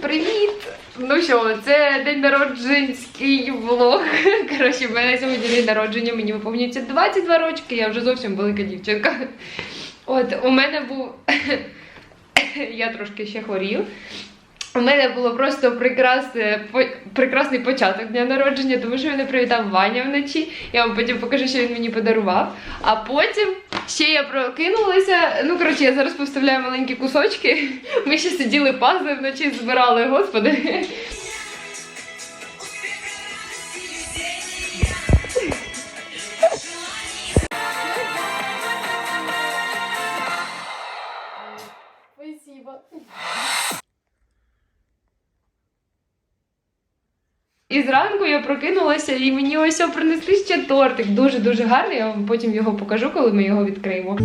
привіт! Ну що, це день народженський влог. Коротше, в мене сьогодні день народження, мені виповнюється 22 рочки, я вже зовсім велика дівчинка. От, у мене був. я трошки ще хворію. У мене було просто прекрасне, прекрасний початок дня народження, тому що мене привітав Ваня вночі. Я вам потім покажу, що він мені подарував. А потім ще я прокинулася. Ну, коротше, я зараз поставляю маленькі кусочки. Ми ще сиділи пазли вночі, збирали, господи. І зранку я прокинулася, і мені ось принесли ще тортик. Дуже-дуже гарний. Я вам потім його покажу, коли ми його відкриємо.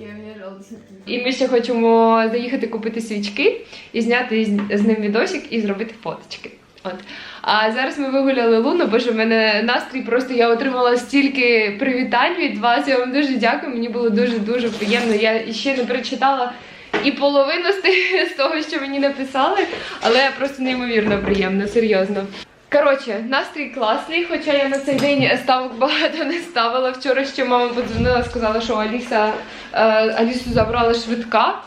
У меня желтенький. І ми ще хочемо заїхати купити свічки і зняти з- ним відосик і зробити фоточки. От. А зараз ми вигуляли луну, боже, в мене настрій просто я отримала стільки привітань від вас. Я вам дуже дякую. Мені було дуже дуже приємно. Я ще не перечитала і половину з того, що мені написали, але просто неймовірно приємно, серйозно. Коротше, настрій класний, хоча я на цей день ставок багато не ставила. Вчора ще мама подзвонила, сказала, що Аліса е, Алісу забрала швидка.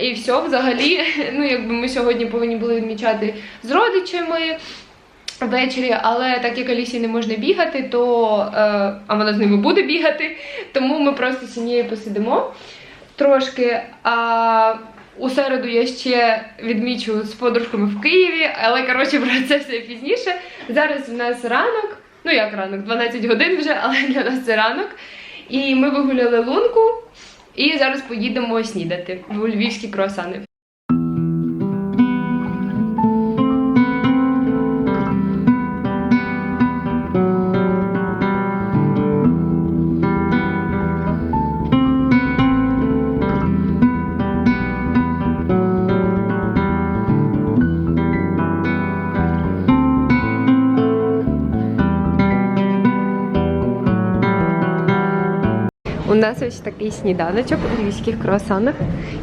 І все, взагалі, ну якби ми сьогодні повинні були відмічати з родичами ввечері, але так як Алісі не можна бігати, то е, а вона з ними буде бігати, тому ми просто сім'єю посидимо трошки. А у середу я ще відмічу з подружками в Києві, але коротше про це все пізніше. Зараз у нас ранок, ну як ранок, 12 годин вже, але для нас це ранок. І ми вигуляли лунку. І зараз поїдемо снідати в львівські круасани. Нас ось такий сніданочок у львівських круасанах.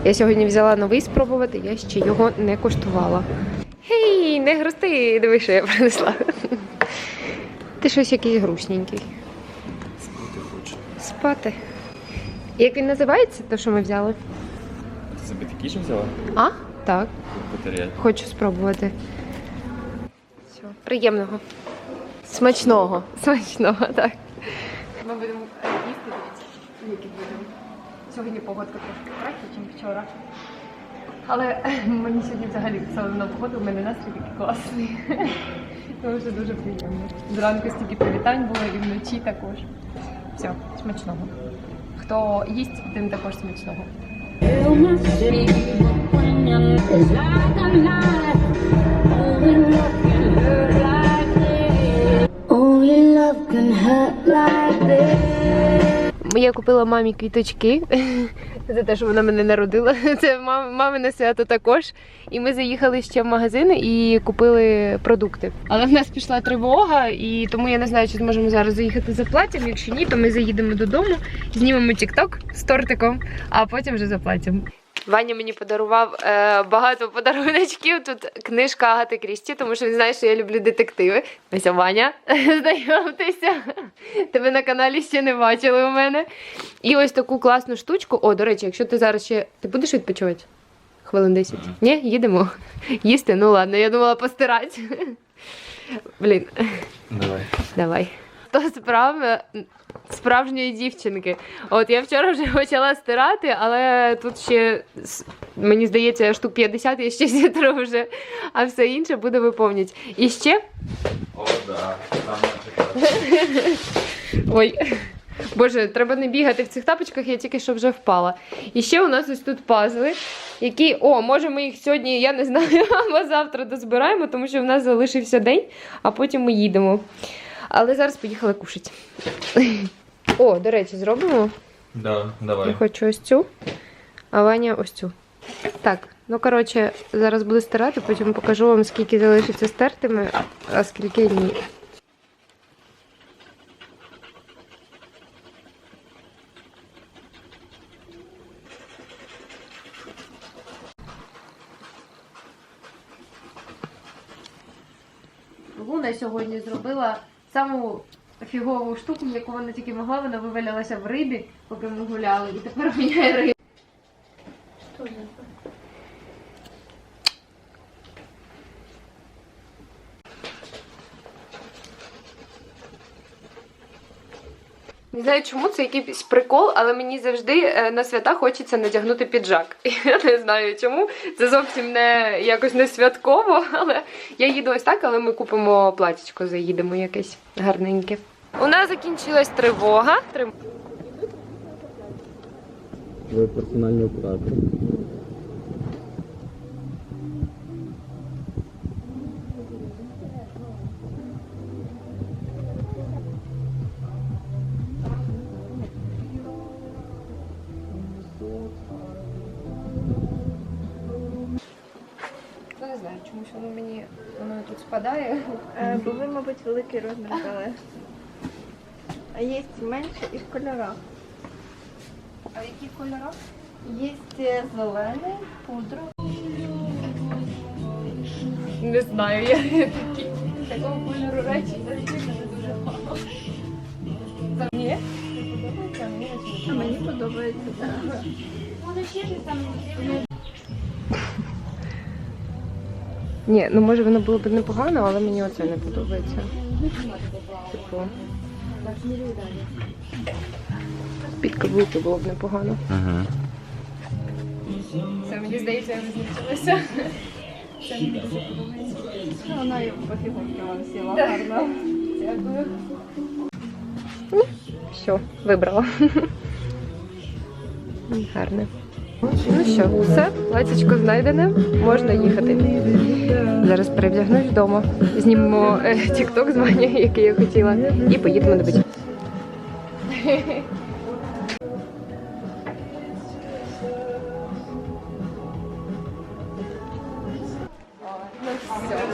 Я сьогодні взяла новий спробувати, я ще його не коштувала. Гей, не грусти, диви, що я принесла. Ти щось якийсь грустненький. Спати хочу. Спати. Як він називається, те, що ми взяли? Ти собі такі ж взяла? А? Так, Батарея. хочу спробувати. Все, приємного. Смачного. Смачного, так. Ми будемо які будемо. Сьогодні погодка трошки краще, ніж вчора. Але е, мені сьогодні взагалі все одно погода, у мене настрій такий класний. Тому що дуже приємно. Зранку стільки привітань було і вночі також. Все, смачного. Хто їсть, тим також смачного. Only love can hurt like this. Я купила мамі квіточки за те, що вона мене народила. Це мами мамине свято також. І ми заїхали ще в магазин і купили продукти. Але в нас пішла тривога, і тому я не знаю, чи зможемо зараз заїхати за платтям. Якщо ні, то ми заїдемо додому, знімемо тікток з тортиком, а потім вже заплатимо. Ваня мені подарував е, багато подаруночків. Тут книжка Агати Крісті, тому що він знає, що я люблю детективи. Ось Ваня, знайомтеся. Тебе на каналі ще не бачили у мене. І ось таку класну штучку. О, до речі, якщо ти зараз ще. Ти будеш відпочивати? Хвилин 10? Мгм. Ні, їдемо. Їсти, ну ладно, я думала постирати. Блін, Давай. давай. То справа справжньої дівчинки. От я вчора вже почала стирати, але тут ще мені здається штук 50 я ще зітру вже, а все інше буде виповнять. І ще О, да. Там. Ой. Боже, треба не бігати в цих тапочках, я тільки що вже впала. І ще у нас ось тут пазли, які. О, може, ми їх сьогодні, я не знаю, або завтра дозбираємо, тому що в нас залишився день, а потім ми їдемо. Але зараз поїхали кушати. О, до речі, зробимо Да, Я хочу ось цю, а Ваня ось цю. Так, ну коротше, зараз буду стирати, потім покажу вам, скільки залишиться стертими, а скільки ні. Луна сьогодні зробила саму фігову штуку, яку вона тільки могла, вона вивалялася в рибі, поки ми гуляли, і тепер міняє рибу. Не знаю, чому це якийсь прикол, але мені завжди е, на свята хочеться надягнути піджак. Я не знаю чому. Це зовсім не якось не святково, але я їду ось так, але ми купимо платічко, заїдемо якесь гарненьке. У нас закінчилась тривога. Трив- Ви персональний оператор. Воно мені воно тут спадає. Е, Бо ви, мабуть, великий розмір взяли. А є менше і в кольорах. А які кольори? Є е, зелений, пудра. Не знаю, я такі такого кольору речі завжди не дуже мало. Ні? А мені подобається. так. Ні, ну може воно було б непогано, але мені оце не подобається. Типу. Під каблуки було б непогано. Угу. Це мені здається, я визначилася. Ну, Вона і по вам сіла гарно. Дякую. Все, вибрала. Гарне. Ну що, все, платічко знайдене, можна їхати. Зараз перевдягнусь вдома. Знімемо е, тік-ток з Ванею, який я хотіла, і поїдемо до батьків.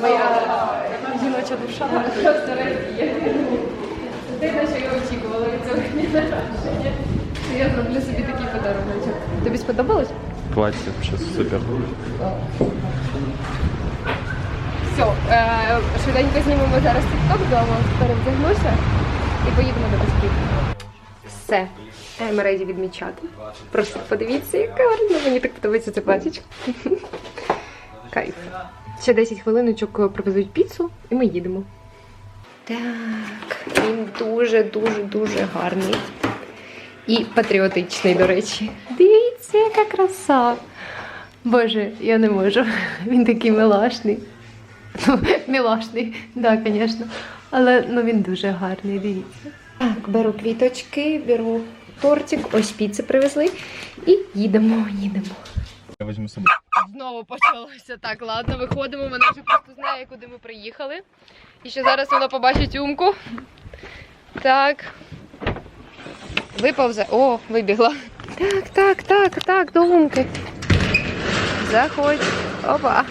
Моя жіноча душа радіє. Те, на що я очікувала від цього. Що Я зроблю собі такий подарунок. Тобі сподобалось? Плаття щось супер. Все, е, швиденько знімемо зараз тік-ток вдома, перевдягнуся і поїдемо до батьків. Все. Е, Ми відмічати. Просто подивіться, яка гарна. Мені так подобається це платічко. Кайф. Ще 10 хвилиночок привезуть піцу і ми їдемо. Так, він дуже, дуже, дуже гарний. І патріотичний, до речі. Дивіться, яка краса. Боже, я не можу. Він такий милашний. Ну, мілашний, так, да, звісно. Але ну, він дуже гарний, дивіться. Так, беру квіточки, беру тортик, ось піци привезли. І їдемо, їдемо. Я візьму собі. Знову почалося. Так, ладно, виходимо. Вона вже просто знає, куди ми приїхали. І ще зараз вона побачить умку. Так. Виповзе. О, вибігла. Так, так, так, так, до умки. Заходь. Опа.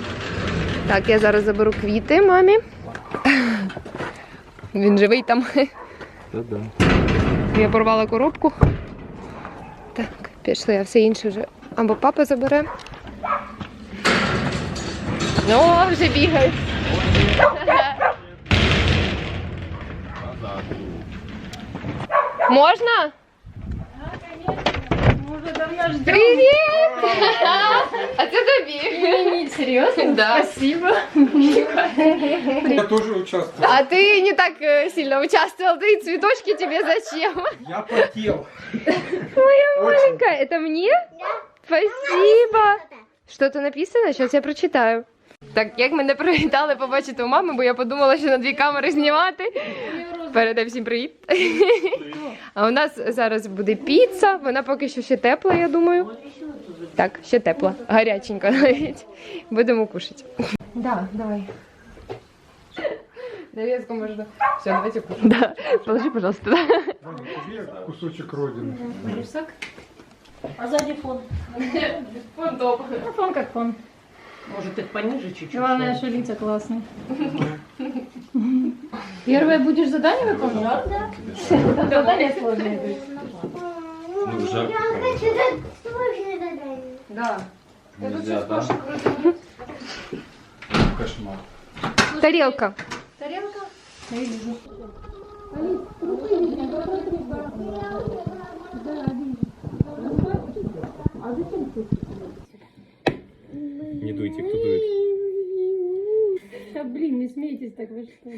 Так, я зараз заберу квіти мамі. Він живий там. Та-да. Я порвала коробку. Так, пішли, а все інше вже або папа забере. О, вже бігають. Можна? Привіт! А це тобі. Серйозно? Да. Спасибо. Я тоже участвовал. А ты не так э, сильно участвовал. Ты цветочки тебе зачем? Я потел. Маленькая, это мне? Спасибо. Что-то написано? Сейчас я прочитаю. Так, як мене привітали побачити у мами, бо я подумала, що на дві камери знімати. Передай всім привіт. А у нас зараз буде піца. Вона поки що ще тепла, я думаю. Так, ще тепла. Гаряченька навіть. Будемо кушати. Да, давай. Нарезку можно. Все, давайте кушать. Да, положи, пожалуйста, тебе кусочек родины. А сзади фон? Фон топ. Ну, фон как фон. Может, их пониже чуть-чуть? Главное, что лица классные. Первое будешь задание выполнять? Да. Задание сложное будет. Ну, жарко. Да. Нельзя, да? Кошмар. Тарелка. Не дуйте, кто дует. Да блин, не смейтесь так вы что.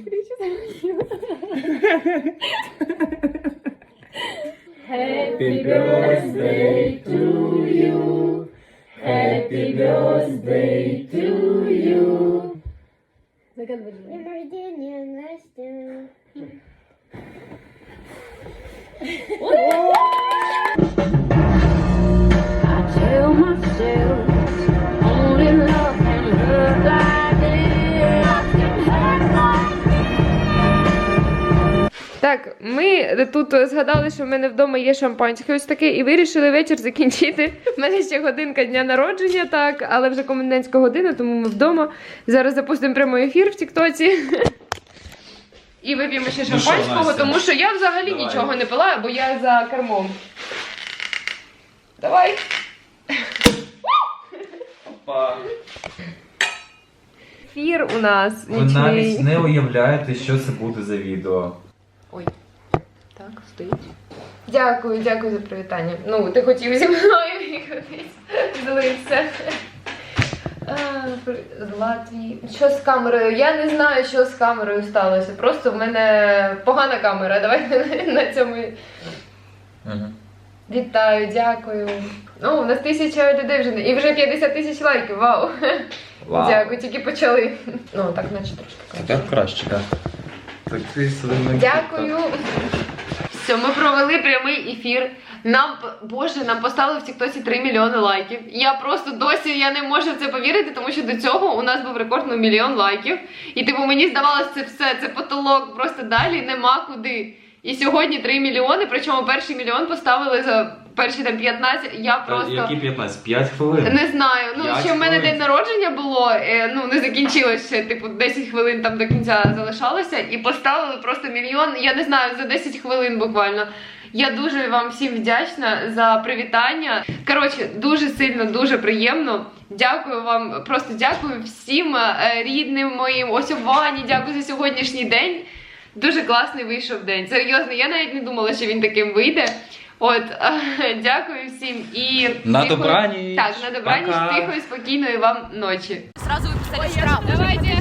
Happy birthday to you. Happy birthday to you. Загадывай желание. I tell myself Так, ми тут згадали, що в мене вдома є шампанське ось таке, і вирішили вечір закінчити. У мене ще годинка дня народження, так, але вже комендантська година, тому ми вдома. Зараз запустимо прямий ефір в Тіктоці. І вип'ємо ще Ну шампанського, тому що я взагалі Давай. нічого не пила, бо я за кермом. Давай. Опа. Ефір у нас. Ви нічний. навіть не уявляєте, що це буде за відео. Ой, так, стоїть. Дякую, дякую за привітання. Ну, ти хотів зі мною і кудись злився. З Латвії. Що з камерою? Я не знаю, що з камерою сталося. Просто в мене погана камера. Давай на цьому. Вітаю, дякую. Ну, у нас тисяча людей вже і вже 50 тисяч лайків. Вау. Вау. Дякую, тільки почали. Ну, так, наче трошки краще. Так краще. Так. Так ти свинька. Дякую. Все, ми провели прямий ефір. Нам, боже, нам поставили в Тіктоці 3 мільйони лайків. Я просто досі я не можу в це повірити, тому що до цього у нас був рекорд на мільйон лайків. І типу мені здавалося, це все, це потолок, просто далі нема куди. І сьогодні 3 мільйони, причому перший мільйон поставили за перші там 15. Я просто. Які 15? 5 хвилин. Не знаю. Ну ще в мене день народження було. е, ну не закінчилось ще, типу, 10 хвилин там до кінця залишалося, і поставили просто мільйон. Я не знаю, за 10 хвилин буквально. Я дуже вам всім вдячна за привітання. Коротше, дуже сильно, дуже приємно. Дякую вам, просто дякую всім е, рідним моїм. Ось Вані, дякую за сьогоднішній день. Дуже класний вийшов день. Серйозно, я навіть не думала, що він таким вийде. От, дякую всім і На добраніч. Так, на добраніч, Пока. тихої, спокійної вам ночі. Сразу выписали штраф. Давайте.